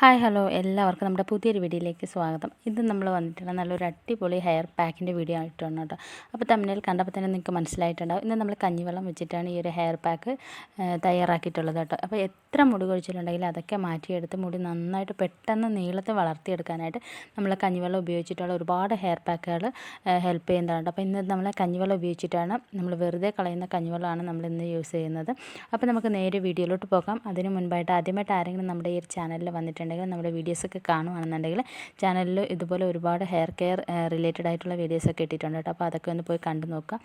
Hi hello. എല്ലാവർക്കും നമ്മുടെ പുതിയൊരു വീഡിയോയിലേക്ക് സ്വാഗതം. ഇത് നമ്മൾ വന്നിട്ടുള്ള നല്ലൊരു അടിപൊളി ഹെയർ പാക്കിന്റെ വീഡിയോ ആയിട്ടാണ് കേട്ടോ. അപ്പോൾ തമിഴിൽ കണ്ടപ്പോൾ തന്നെ നിങ്ങൾക്ക് മനസ്സിലായിട്ടുണ്ടാവും. ഇന്ന് നമ്മൾ കഞ്ഞിവെള്ളം വെച്ചിട്ടാണ് ഈ ഒരു ഹെയർ പാക്ക് തയ്യാറാക്കിയിട്ടുള്ളത് കേട്ടോ. അപ്പോൾ എത്ര മുടി കൊഴിച്ചിലുണ്ടെങ്കിലും അതൊക്കെ മാറ്റിയെടുത്ത് മുടി നന്നായിട്ട് പെട്ടെന്ന് നീളത്തിൽ വളർത്തിയെടുക്കാനായിട്ട് നമ്മൾ കഞ്ഞിവെള്ളം ഉപയോഗിച്ചിട്ടുള്ള ഒരുപാട് ഹെയർ പാക്കുകൾ ഹെൽപ്പ് ചെയ്യുന്നതാണ് അപ്പോൾ ഇന്ന് നമ്മൾ കഞ്ഞിവെള്ളം ഉപയോഗിച്ചിട്ടാണ് നമ്മൾ വെറുതെ കളയുന്ന കഞ്ഞിവെള്ളമാണ് നമ്മൾ ഇന്ന് യൂസ് ചെയ്യുന്നത്. അപ്പോൾ നമുക്ക് നേരെ വീഡിയോയിലോട്ട് പോകാം. അതിന് മുൻപായിട്ട് ആദ്യമായിട്ട് ആരെങ്കിലും നമ്മുടെ ഈ ചാനലിൽ വന്നിട്ടുണ്ടെങ്കിൽ നമ്മുടെ വീഡിയോസൊക്കെ കാണുകയാണെന്നുണ്ടെങ്കിൽ ചാനലിൽ ഇതുപോലെ ഒരുപാട് ഹെയർ കെയർ റിലേറ്റഡ് ആയിട്ടുള്ള വീഡിയോസൊക്കെ ഇട്ടിട്ടുണ്ട് കേട്ടോ. അപ്പോൾ അതൊക്കെ ഒന്ന് പോയി കണ്ടു നോക്കുക.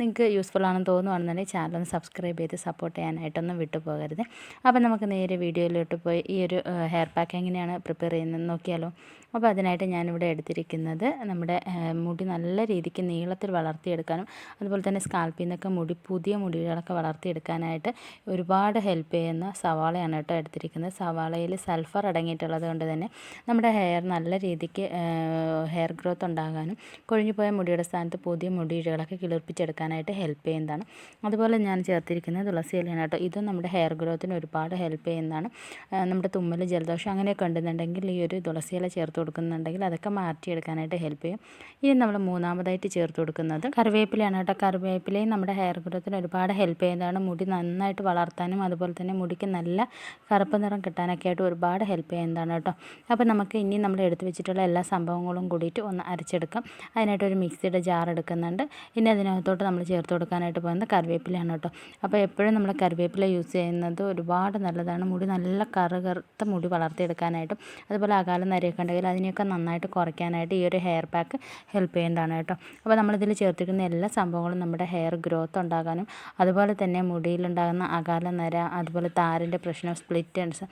നിങ്ങൾക്ക് യൂസ്ഫുൾ ആണെന്ന് തോന്നുകയാണെന്നുണ്ടെങ്കിൽ ചാനൽ ഒന്ന് സബ്സ്ക്രൈബ് ചെയ്ത് സപ്പോർട്ട് ചെയ്യാനായിട്ടൊന്നും വിട്ടു പോകരുത്. അപ്പോൾ നമുക്ക് നേരെ വീഡിയോയിലോട്ട് പോയി. ഈ ഒരു ഹെയർ പാക്ക് എങ്ങനെയാണ് പ്രിപ്പയർ ചെയ്യുന്നത് നോക്കിയാലോ. അപ്പോൾ അതിനായിട്ട് ഞാനിവിടെ എടുത്തിരിക്കുന്നത് നമ്മുടെ മുടി നല്ല രീതിക്ക് നീളത്തിൽ വളർത്തിയെടുക്കാനും അതുപോലെ തന്നെ സ്കാൽപ്പിൽ നിന്നൊക്കെ മുടി പുതിയ മുടികളൊക്കെ വളർത്തിയെടുക്കാനായിട്ട് ഒരുപാട് ഹെൽപ്പ് ചെയ്യുന്ന സവാളയാണ് കേട്ടോ എടുത്തിരിക്കുന്നത്. സവാളയിൽ സൾഫർ അടങ്ങിയിട്ടുള്ളത് കൊണ്ട് തന്നെ നമ്മുടെ ഹെയർ നല്ല രീതിക്ക് ഹെയർ ഗ്രോത്ത് ഉണ്ടാകാനും കൊഴിഞ്ഞുപോയ മുടിയുടെ സ്ഥാനത്ത് പുതിയ മുടികളൊക്കെ കിളിർപ്പിച്ചെടുക്കാനായിട്ട് ഹെൽപ്പ് ചെയ്യുന്നതാണ്. അതുപോലെ ഞാൻ ചേർത്തിരിക്കുന്നത് തുളസി ഇലയാണ് കേട്ടോ. ഇതും നമ്മുടെ ഹെയർ ഗ്രോത്തിന് ഒരുപാട് ഹെൽപ്പ് ചെയ്യുന്നതാണ്. നമ്മുടെ തുമ്മൽ ജലദോഷം അങ്ങനെയൊക്കെ ഉണ്ടെന്നുണ്ടെങ്കിൽ ഈ ഒരു തുളസി ഇല ചേർത്ത് കൊടുക്കുന്നുണ്ടെങ്കിൽ അതൊക്കെ മാറ്റിയെടുക്കാനായിട്ട് ഹെൽപ്പ് ചെയ്യും. ഇനി നമ്മൾ മൂന്നാമതായിട്ട് ചേർത്ത് കൊടുക്കുന്നത് കറിവേപ്പിലയാണ് കേട്ടോ. കറിവേപ്പിലയും നമ്മുടെ ഹെയർ ഗ്രോത്തിന് ഒരുപാട് ഹെൽപ്പ് ചെയ്യുന്നതാണ്. മുടി നന്നായിട്ട് വളർത്താനും അതുപോലെ തന്നെ മുടിക്ക് നല്ല കറുപ്പ് നിറം കിട്ടാനൊക്കെ ആയിട്ട് ഒരുപാട് ഹെൽപ്പ് ചെയ്യുന്നതാണ് കേട്ടോ. അപ്പോൾ നമുക്ക് ഇനി നമ്മൾ എടുത്തു വെച്ചിട്ടുള്ള എല്ലാ സംഭവങ്ങളും കൂടിയിട്ട് ഒന്ന് അരച്ചെടുക്കാം. അതിനായിട്ട് ഒരു മിക്സിയുടെ ജാർ എടുക്കുന്നുണ്ട്. ഇനി അതിനകത്തോട്ട് നമ്മൾ ചേർത്ത് കൊടുക്കാനായിട്ട് പോകുന്നത് കറിവേപ്പിലയാണ് കേട്ടോ. അപ്പോൾ എപ്പോഴും നമ്മൾ കറിവേപ്പില യൂസ് ചെയ്യുന്നത് ഒരുപാട് നല്ലതാണ്. മുടി നല്ല കറുകറുത്ത മുടി വളർത്തിയെടുക്കാനായിട്ടും അതുപോലെ അകാലം നരയൊക്കെ ഉണ്ടെങ്കിൽ അതിനെയൊക്കെ നന്നായിട്ട് കുറയ്ക്കാനായിട്ട് ഈ ഒരു ഹെയർ പാക്ക് ഹെൽപ്പ് ചെയ്യുന്നതാണ് കേട്ടോ. അപ്പോൾ നമ്മളിതിൽ ചേർത്തിരിക്കുന്ന എല്ലാ സംഭവങ്ങളും നമ്മുടെ ഹെയർ ഗ്രോത്ത് ഉണ്ടാകാനും അതുപോലെ തന്നെ മുടിയിലുണ്ടാകുന്ന അകാല നര അതുപോലെ താരന്റെ പ്രശ്നം സ്പ്ലിറ്റൻസ്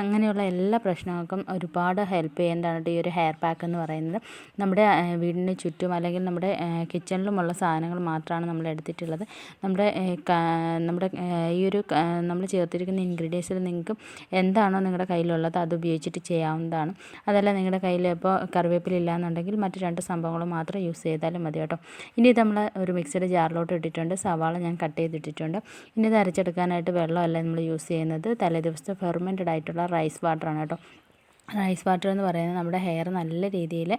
അങ്ങനെയുള്ള എല്ലാ പ്രശ്നങ്ങൾക്കും ഒരുപാട് ഹെൽപ്പ് ചെയ്യുന്നതാണ് ഈ ഒരു ഹെയർ പാക്ക് എന്ന് പറയുന്നത്. നമ്മുടെ വീടിന് ചുറ്റും അല്ലെങ്കിൽ നമ്മുടെ കിച്ചണിലുമുള്ള സാധനങ്ങൾ മാത്രമാണ് നമ്മൾ എടുത്തിട്ടുള്ളത്. നമ്മുടെ നമ്മുടെ ഈ ഒരു നമ്മൾ ചേർത്തിരിക്കുന്ന ഇൻഗ്രീഡിയൻസിൽ നിങ്ങൾക്ക് എന്താണോ നിങ്ങളുടെ കയ്യിലുള്ളത് അത് ഉപയോഗിച്ചിട്ട് ചെയ്യാവുന്നതാണ്. അതല്ല നിങ്ങളുടെ കയ്യിൽ ഇപ്പോൾ കറിവേപ്പില ഇല്ലയെന്നുണ്ടെങ്കിൽ മറ്റു രണ്ട് സംഭവങ്ങൾ മാത്രം യൂസ് ചെയ്താലും മതി കേട്ടോ. ഇനി ഇത് നമ്മൾ ഒരു മിക്സിയുടെ ജാറിലോട്ട് ഇട്ടിട്ടുണ്ട്. സവാള ഞാൻ കട്ട് ചെയ്തിട്ടിട്ടുണ്ട്. ഇനി ഇത് അരച്ചെടുക്കാനായിട്ട് വെള്ളമല്ല നമ്മൾ യൂസ് ചെയ്യുന്നത്. തലേ ദിവസത്തെ ഫെർമെന്റഡ് ആയിട്ടുള്ള റൈസ് വാട്ടറാണ് കേട്ടോ. റൈസ് വാട്ടർ എന്ന് പറയുന്നത് നമ്മുടെ ഹെയർ നല്ല രീതിയിൽ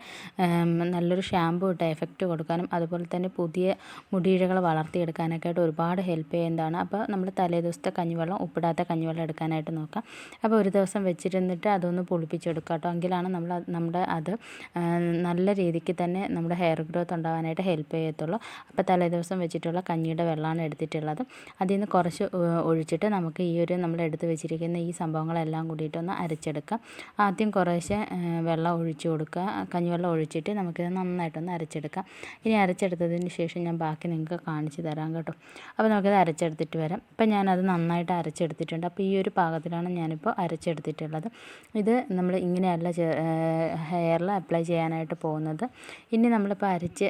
നല്ലൊരു ഷാമ്പു ഇട്ട എഫക്റ്റ് കൊടുക്കാനും അതുപോലെ തന്നെ പുതിയ മുടിയിഴകൾ വളർത്തിയെടുക്കാനൊക്കെ ആയിട്ട് ഒരുപാട് ഹെൽപ്പ് ചെയ്യുന്നതാണ്. അപ്പോൾ നമ്മൾ തലേ ദിവസത്തെ കഞ്ഞിവെള്ളം ഉപ്പിടാത്ത കഞ്ഞിവെള്ളം എടുക്കാനായിട്ട് നോക്കാം. അപ്പോൾ ഒരു ദിവസം വെച്ചിരുന്നിട്ട് അതൊന്ന് പുളിപ്പിച്ചെടുക്കുക കേട്ടോ. എങ്കിലാണ് നമ്മൾ നമ്മുടെ അത് നല്ല രീതിക്ക് തന്നെ നമ്മുടെ ഹെയർ ഗ്രോത്ത് ഉണ്ടാകാനായിട്ട് ഹെൽപ്പ് ചെയ്യത്തുള്ളൂ. അപ്പോൾ തലേ ദിവസം വെച്ചിട്ടുള്ള കഞ്ഞിയുടെ വെള്ളമാണ് എടുത്തിട്ടുള്ളത്. അതിൽ നിന്ന് കുറച്ച് ഒഴിച്ചിട്ട് നമുക്ക് ഈ ഒരു നമ്മൾ എടുത്ത് വെച്ചിരിക്കുന്ന ഈ സംഭവങ്ങളെല്ലാം കൂടിയിട്ടൊന്ന് അരച്ചെടുക്കാം. ആദ്യം കുറേശ്ശെ വെള്ളം ഒഴിച്ചു കൊടുക്കുക. കഞ്ഞിവെള്ളം ഒഴിച്ചിട്ട് നമുക്കിത് നന്നായിട്ടൊന്ന് അരച്ചെടുക്കാം. ഇനി അരച്ചെടുത്തതിന് ശേഷം ഞാൻ ബാക്കി നിങ്ങൾക്ക് കാണിച്ച് തരാം കേട്ടോ. അപ്പോൾ നമുക്കിത് അരച്ചെടുത്തിട്ട് വരാം. ഇപ്പം ഞാനത് നന്നായിട്ട് അരച്ചെടുത്തിട്ടുണ്ട്. അപ്പോൾ ഈ ഒരു പാകത്തിലാണ് ഞാനിപ്പോൾ അരച്ചെടുത്തിട്ടുള്ളത്. ഇത് നമ്മൾ ഇങ്ങനെയല്ല ഹെയറിൽ അപ്ലൈ ചെയ്യാനായിട്ട് പോകുന്നത്. ഇനി നമ്മളിപ്പോൾ അരച്ച്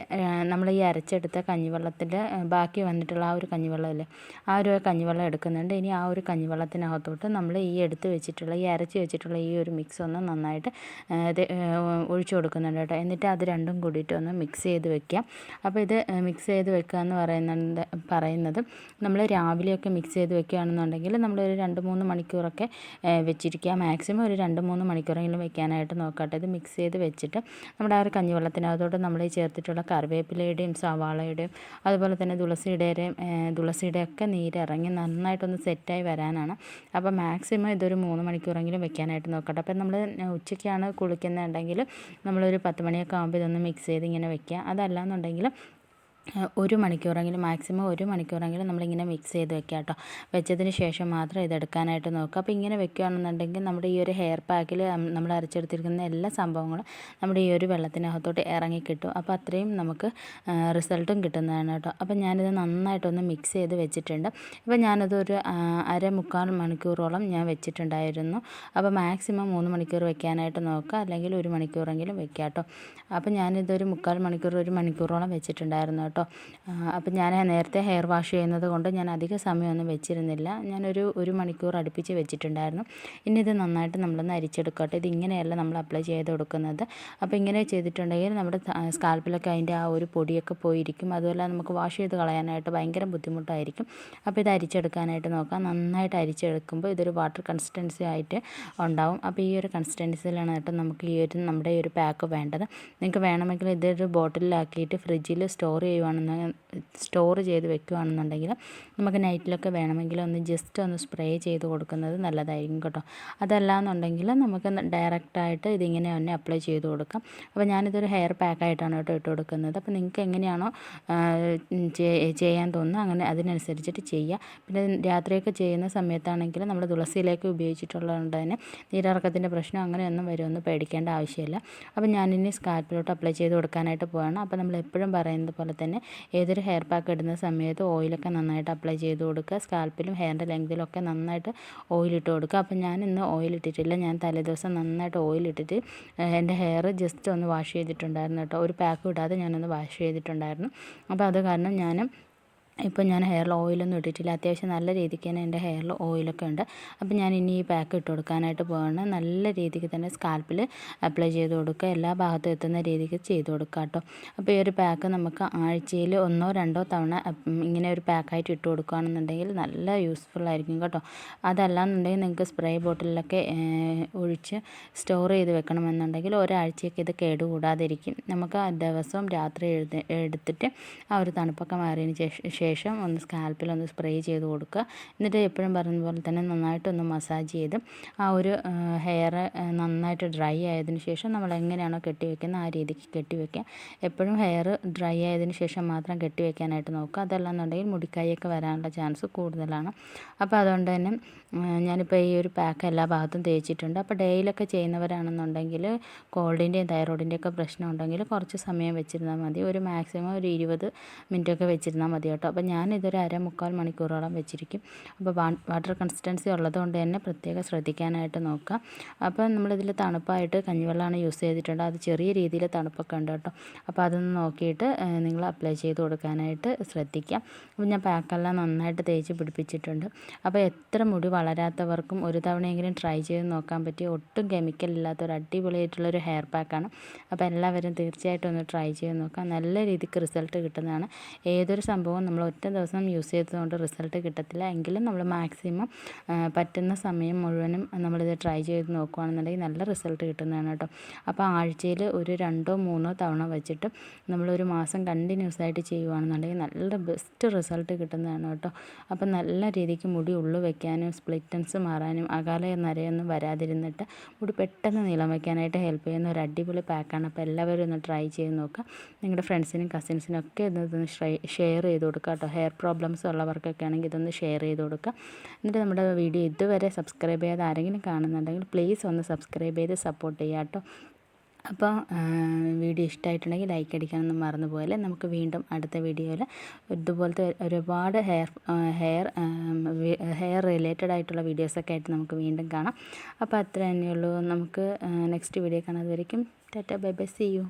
നമ്മൾ ഈ അരച്ചെടുത്ത കഞ്ഞിവെള്ളത്തിൽ ബാക്കി വന്നിട്ടുള്ള ആ ഒരു കഞ്ഞിവെള്ളമില്ലേ ആ ഒരു കഞ്ഞിവെള്ളം എടുക്കുന്നുണ്ട്. ഇനി ആ ഒരു കഞ്ഞിവെള്ളത്തിനകത്തോട്ട് നമ്മൾ ഈ എടുത്ത് വെച്ചിട്ടുള്ള ഈ അരച്ച് വെച്ചിട്ടുള്ള ഈ ഒരു മിക്സ് ഒന്ന് നന്നായിട്ട് ഇത് ഒഴിച്ചു കൊടുക്കുന്നുണ്ട് കേട്ടോ. എന്നിട്ട് അത് രണ്ടും കൂടിയിട്ട് ഒന്ന് മിക്സ് ചെയ്ത് വെക്കുക. അപ്പോൾ ഇത് മിക്സ് ചെയ്ത് വെക്കുക എന്ന് പറയുന്നത് പറയുന്നത് നമ്മൾ രാവിലെയൊക്കെ മിക്സ് ചെയ്ത് വെക്കുകയാണെന്നുണ്ടെങ്കിൽ നമ്മളൊരു രണ്ട് മൂന്ന് മണിക്കൂറൊക്കെ വെച്ചിരിക്കുക. മാക്സിമം ഒരു രണ്ട് മൂന്ന് മണിക്കൂറെങ്കിലും വെക്കാനായിട്ട് നോക്കട്ടെ. ഇത് മിക്സ് ചെയ്ത് വെച്ചിട്ട് നമ്മുടെ ആ ഒരു കഞ്ഞിവെള്ളത്തിനകത്തോട്ട് നമ്മൾ ചേർത്തിട്ടുള്ള കറിവേപ്പിലയുടെയും സവാളയുടെയും അതുപോലെ തന്നെ തുളസിയുടെയും തുളസിയുടെയൊക്കെ നീരിറങ്ങി നന്നായിട്ടൊന്ന് സെറ്റായി വരാനാണ്. അപ്പോൾ മാക്സിമം ഇതൊരു മൂന്ന് മണിക്കൂറെങ്കിലും വെക്കാനായിട്ട് നോക്കട്ടെ. അപ്പം നമ്മൾ ഉച്ചയ്ക്കാണ് കുളിക്കുന്നുണ്ടെങ്കിൽ നമ്മളൊരു പത്ത് മണിയൊക്കെ ആകുമ്പോൾ ഇതൊന്ന് മിക്സ് ചെയ്ത് ഇങ്ങനെ വെക്കുക. അതല്ലാന്നുണ്ടെങ്കിൽ ഒരു മണിക്കൂറെങ്കിലും മാക്സിമം ഒരു മണിക്കൂറെങ്കിലും നമ്മളിങ്ങനെ മിക്സ് ചെയ്ത് വെക്കുക കേട്ടോ വെച്ചതിന് ശേഷം മാത്രം ഇതെടുക്കാനായിട്ട് നോക്കുക. അപ്പോൾ ഇങ്ങനെ വെക്കുകയാണെന്നുണ്ടെങ്കിൽ നമ്മുടെ ഈ ഒരു ഹെയർ പാക്കിൽ നമ്മൾ അരച്ചെടുത്തിരിക്കുന്ന എല്ലാ സംഭവങ്ങളും നമ്മുടെ ഈ ഒരു വെള്ളത്തിനകത്തോട്ട് ഇറങ്ങി കിട്ടും. അപ്പോൾ അത്രയും നമുക്ക് റിസൾട്ടും കിട്ടുന്നതാണ് കേട്ടോ. അപ്പോൾ ഞാനിത് നന്നായിട്ടൊന്ന് മിക്സ് ചെയ്ത് വെച്ചിട്ടുണ്ട്. അപ്പോൾ ഞാനത് ഒരു അര മുക്കാൽ മണിക്കൂറോളം ഞാൻ വെച്ചിട്ടുണ്ടായിരുന്നു. അപ്പോൾ മാക്സിമം മൂന്ന് മണിക്കൂർ വെക്കാനായിട്ട് നോക്കുക. അല്ലെങ്കിൽ ഒരു മണിക്കൂറെങ്കിലും വെക്കുക കേട്ടോ അപ്പോൾ ഞാനിതൊരു മുക്കാൽ മണിക്കൂർ ഒരു മണിക്കൂറോളം വെച്ചിട്ടുണ്ടായിരുന്നു കേട്ടോ. അപ്പം ഞാൻ നേരത്തെ ഹെയർ വാഷ് ചെയ്യുന്നത് കൊണ്ട് ഞാൻ അധിക സമയമൊന്നും വെച്ചിരുന്നില്ല. ഞാനൊരു ഒരു മണിക്കൂർ അടുപ്പിച്ച് വെച്ചിട്ടുണ്ടായിരുന്നു. ഇനി ഇത് നന്നായിട്ട് നമ്മളൊന്ന് അരിച്ചെടുക്കട്ടെ. ഇത് ഇങ്ങനെയല്ല നമ്മൾ അപ്ലൈ ചെയ്ത് കൊടുക്കുന്നത്. അപ്പോൾ ഇങ്ങനെ ചെയ്തിട്ടുണ്ടെങ്കിൽ നമ്മുടെ സ്കാൽപ്പിലൊക്കെ അതിന്റെ ആ ഒരു പൊടിയൊക്കെ പോയിരിക്കും. അതുപോലെ നമുക്ക് വാഷ് ചെയ്ത് കളയാനായിട്ട് ഭയങ്കര ബുദ്ധിമുട്ടായിരിക്കും. അപ്പോൾ ഇത് അരിച്ചെടുക്കാനായിട്ട് നോക്കാം. നന്നായിട്ട് അരിച്ചെടുക്കുമ്പോൾ ഇതൊരു വാട്ടർ കൺസിസ്റ്റൻസി ആയിട്ട് ഉണ്ടാവും. അപ്പോൾ ഈ ഒരു കൺസിസ്റ്റൻസിയിലാണ് കേട്ടോ നമുക്ക് ഈ ഒരു നമ്മുടെ ഈ ഒരു പാക്ക് വേണ്ടത്. നിങ്ങൾക്ക് വേണമെങ്കിൽ ഇതൊരു ബോട്ടിലാക്കിയിട്ട് ഫ്രിഡ്ജിൽ സ്റ്റോർ ചെയ്യുവാണെന്ന് സ്റ്റോർ ചെയ്ത് വെക്കുകയാണെന്നുണ്ടെങ്കിൽ നമുക്ക് നൈറ്റിലൊക്കെ വേണമെങ്കിൽ ഒന്ന് ജസ്റ്റ് ഒന്ന് സ്പ്രേ ചെയ്ത് കൊടുക്കുന്നത് നല്ലതായിരിക്കും കേട്ടോ. അതല്ല എന്നുണ്ടെങ്കിൽ നമുക്ക് ഡയറക്റ്റായിട്ട് ഇതിങ്ങനെ തന്നെ അപ്ലൈ ചെയ്ത് കൊടുക്കാം. അപ്പോൾ ഞാനിതൊരു ഹെയർ പാക്കായിട്ടാണ് കേട്ടോ ഇട്ട് കൊടുക്കുന്നത്. അപ്പോൾ നിങ്ങൾക്ക് എങ്ങനെയാണോ ചെയ്യാൻ തോന്നുന്നത് അങ്ങനെ അതിനനുസരിച്ചിട്ട് ചെയ്യുക. പിന്നെ രാത്രിയൊക്കെ ചെയ്യുന്ന സമയത്താണെങ്കിൽ നമ്മൾ തുളസിയിലേക്ക് ഉപയോഗിച്ചിട്ടുള്ളതുകൊണ്ട് തന്നെ നീരിറക്കത്തിന്റെ പ്രശ്നം അങ്ങനെയൊന്നും വരുമെന്ന് പേടിക്കേണ്ട ആവശ്യമില്ല. അപ്പോൾ ഞാനിനി സ്കാൽപ്പിലോട്ട് അപ്ലൈ ചെയ്ത് കൊടുക്കാനായിട്ട് പോവാണ്. അപ്പോൾ നമ്മൾ എപ്പോഴും പറയുന്നത് പോലെ തന്നെ ഏതൊരു ഹെയർ പാക്ക് ഇടുന്ന സമയത്ത് ഓയിലൊക്കെ നന്നായിട്ട് അപ്ലൈ ചെയ്ത് കൊടുക്കുക. സ്കാൽപ്പിലും ഹെയറിന്റെ ഒക്കെ നന്നായിട്ട് ഓയിലിട്ട് കൊടുക്കുക. അപ്പോൾ ഞാൻ ഇന്ന് ഓയിൽ ഇട്ടിട്ടില്ല. ഞാൻ തലേദിവസം നന്നായിട്ട് ഓയിൽ ഇട്ടിട്ട് എന്റെ ഹെയർ ജസ്റ്റ് ഒന്ന് വാഷ് ചെയ്തിട്ടുണ്ടായിരുന്നു കേട്ടോ. ഒരു പാക്ക് ഇടാതെ ഞാനൊന്ന് വാഷ് ചെയ്തിട്ടുണ്ടായിരുന്നു. അപ്പോൾ അത് കാരണം ഞാൻ ഇപ്പോൾ ഞാൻ ഹെയറിൽ ഓയിലൊന്നും ഇട്ടിട്ടില്ല. അത്യാവശ്യം നല്ല രീതിക്ക് തന്നെ എന്റെ ഹെയറിൽ ഓയിലൊക്കെ ഉണ്ട്. അപ്പം ഞാൻ ഇനി ഈ പാക്ക് ഇട്ട് കൊടുക്കാനായിട്ട് പോവാണ്. നല്ല രീതിക്ക് തന്നെ സ്കാൽപ്പിൽ അപ്ലൈ ചെയ്ത് കൊടുക്കുക. എല്ലാ ഭാഗത്തും എത്തുന്ന രീതിക്ക് ചെയ്ത് കൊടുക്കുക കേട്ടോ. അപ്പോൾ ഈ ഒരു പാക്ക് നമുക്ക് ആഴ്ചയിൽ ഒന്നോ രണ്ടോ തവണ ഇങ്ങനെ ഒരു പാക്കായിട്ട് ഇട്ട് കൊടുക്കുകയാണെന്നുണ്ടെങ്കിൽ നല്ല യൂസ്ഫുൾ ആയിരിക്കും കേട്ടോ. അതല്ലാന്നുണ്ടെങ്കിൽ നിങ്ങൾക്ക് സ്പ്രേ ബോട്ടിലൊക്കെ ഒഴിച്ച് സ്റ്റോർ ചെയ്ത് വെക്കണമെന്നുണ്ടെങ്കിൽ ഒരാഴ്ചയൊക്കെ ഇത് കേടുകൂടാതിരിക്കും. നമുക്ക് ദിവസവും രാത്രി എഴുതി എടുത്തിട്ട് ആ ഒരു തണുപ്പൊക്കെ മാറിയതിന് ശേഷം ശേഷം ഒന്ന് സ്കാൽപ്പിൽ ഒന്ന് സ്പ്രേ ചെയ്ത് കൊടുക്കുക. എന്നിട്ട് എപ്പോഴും പറഞ്ഞ പോലെ തന്നെ നന്നായിട്ടൊന്ന് മസാജ് ചെയ്ത് ആ ഒരു ഹെയർ നന്നായിട്ട് ഡ്രൈ ആയതിനു ശേഷം നമ്മൾ എങ്ങനെയാണോ കെട്ടിവെക്കുന്നത് ആ രീതിക്ക് കെട്ടി വെക്കുക. എപ്പോഴും ഹെയർ ഡ്രൈ ആയതിനു ശേഷം മാത്രം കെട്ടിവെക്കാനായിട്ട് നോക്കുക. അതല്ലാന്നുണ്ടെങ്കിൽ മുടിക്കായൊക്കെ വരാനുള്ള ചാൻസ് കൂടുതലാണ്. അപ്പോൾ അതുകൊണ്ട് തന്നെ ഞാനിപ്പോൾ ഈ ഒരു പാക്ക് എല്ലാ ഭാഗത്തും തേച്ചിട്ടുണ്ട്. അപ്പോൾ ഡെയിലൊക്കെ ചെയ്യുന്നവരാണെന്നുണ്ടെങ്കിൽ കോൾഡിന്റെയും തൈറോയിഡിന്റെയൊക്കെ പ്രശ്നം ഉണ്ടെങ്കിൽ കുറച്ച് സമയം വെച്ചിരുന്നാൽ മതി. ഒരു മാക്സിമം ഒരു ഇരുപത് മിനിറ്റൊക്കെ വെച്ചിരുന്നാൽ മതി കേട്ടോ. അപ്പോൾ ഞാനിതൊരു അര മുക്കാൽ മണിക്കൂറോളം വെച്ചിരിക്കും. അപ്പോൾ വാട്ടർ കൺസിസ്റ്റൻസി ഉള്ളതുകൊണ്ട് തന്നെ പ്രത്യേകം ശ്രദ്ധിക്കാനായിട്ട് നോക്കാം. അപ്പോൾ നമ്മളിതിൽ തണുപ്പായിട്ട് കഞ്ഞിവെള്ളമാണ് യൂസ് ചെയ്തിട്ടുണ്ട്. അത് ചെറിയ രീതിയിൽ തണുപ്പൊക്കെ ഉണ്ട് കേട്ടോ. അപ്പോൾ അതൊന്ന് നോക്കിയിട്ട് നിങ്ങൾ അപ്ലൈ ചെയ്ത് കൊടുക്കാനായിട്ട് ശ്രദ്ധിക്കാം. അപ്പോൾ ഞാൻ പാക്കെല്ലാം നന്നായിട്ട് തേച്ച് പിടിപ്പിച്ചിട്ടുണ്ട്. അപ്പോൾ എത്ര മുടി വളരാത്തവർക്കും ഒരു തവണയെങ്കിലും ട്രൈ ചെയ്ത് നോക്കാൻ പറ്റിയ ഒട്ടും കെമിക്കൽ ഇല്ലാത്ത ഒരു അടിപൊളിയായിട്ടുള്ളൊരു ഹെയർ പാക്കാണ്. അപ്പോൾ എല്ലാവരും തീർച്ചയായിട്ടും ഒന്ന് ട്രൈ ചെയ്ത് നോക്കാം. നല്ല രീതിക്ക് റിസൾട്ട് കിട്ടുന്നതാണ്. ഏതൊരു സംഭവം നമ്മൾ ഒറ്റ ദിവസം യൂസ് ചെയ്തതുകൊണ്ട് റിസൾട്ട് കിട്ടത്തില്ല. എങ്കിലും നമ്മൾ മാക്സിമം പറ്റുന്ന സമയം മുഴുവനും നമ്മളിത് ട്രൈ ചെയ്ത് നോക്കുകയാണെന്നുണ്ടെങ്കിൽ നല്ല റിസൾട്ട് കിട്ടുന്നതാണ് കേട്ടോ. അപ്പോൾ ആഴ്ചയിൽ ഒരു രണ്ടോ മൂന്നോ തവണ വെച്ചിട്ട് നമ്മളൊരു മാസം കണ്ടിന്യൂസ് ആയിട്ട് ചെയ്യുകയാണെന്നുണ്ടെങ്കിൽ നല്ല ബെസ്റ്റ് റിസൾട്ട് കിട്ടുന്നതാണ് കേട്ടോ. അപ്പോൾ നല്ല രീതിക്ക് മുടി ഉള്ളു വെക്കാനും സ്പ്ലിറ്റൻസ് മാറാനും അകാല നരയൊന്നും വരാതിരുന്നിട്ട് മുടി പെട്ടെന്ന് നീളം വയ്ക്കാനായിട്ട് ഹെൽപ്പ് ചെയ്യുന്ന ഒരു അടിപൊളി പാക്കാണ് അപ്പോൾ എല്ലാവരും ഒന്ന് ട്രൈ ചെയ്ത് നോക്കുക. നിങ്ങളുടെ ഫ്രണ്ട്സിനും കസിൻസിനും ഒക്കെ ഇതൊന്ന് ഷെയർ ചെയ്ത് കൊടുക്കുക കേട്ടോ ഹെയർ പ്രോബ്ലംസ് ഉള്ളവർക്കൊക്കെ ആണെങ്കിൽ ഇതൊന്ന് ഷെയർ ചെയ്ത് കൊടുക്കുക. എന്നിട്ട് നമ്മുടെ വീഡിയോ ഇതുവരെ സബ്സ്ക്രൈബ് ചെയ്യാതെ ആരെങ്കിലും കാണുന്നുണ്ടെങ്കിൽ പ്ലീസ് ഒന്ന് സബ്സ്ക്രൈബ് ചെയ്ത് സപ്പോർട്ട് ചെയ്യുക കേട്ടോ. അപ്പോൾ വീഡിയോ ഇഷ്ടമായിട്ടുണ്ടെങ്കിൽ ലൈക്ക് അടിക്കാനൊന്നും മറന്നു പോയാലേ നമുക്ക് വീണ്ടും അടുത്ത വീഡിയോയിൽ ഇതുപോലത്തെ ഒരുപാട് ഹെയർ ഹെയർ ഹെയർ റിലേറ്റഡ് ആയിട്ടുള്ള വീഡിയോസൊക്കെ ആയിട്ട് നമുക്ക് വീണ്ടും കാണാം. അപ്പോൾ അത്ര തന്നെയുള്ളൂ. നമുക്ക് നെക്സ്റ്റ് വീഡിയോ കാണാതെ വരയ്ക്കും tata bye bye see you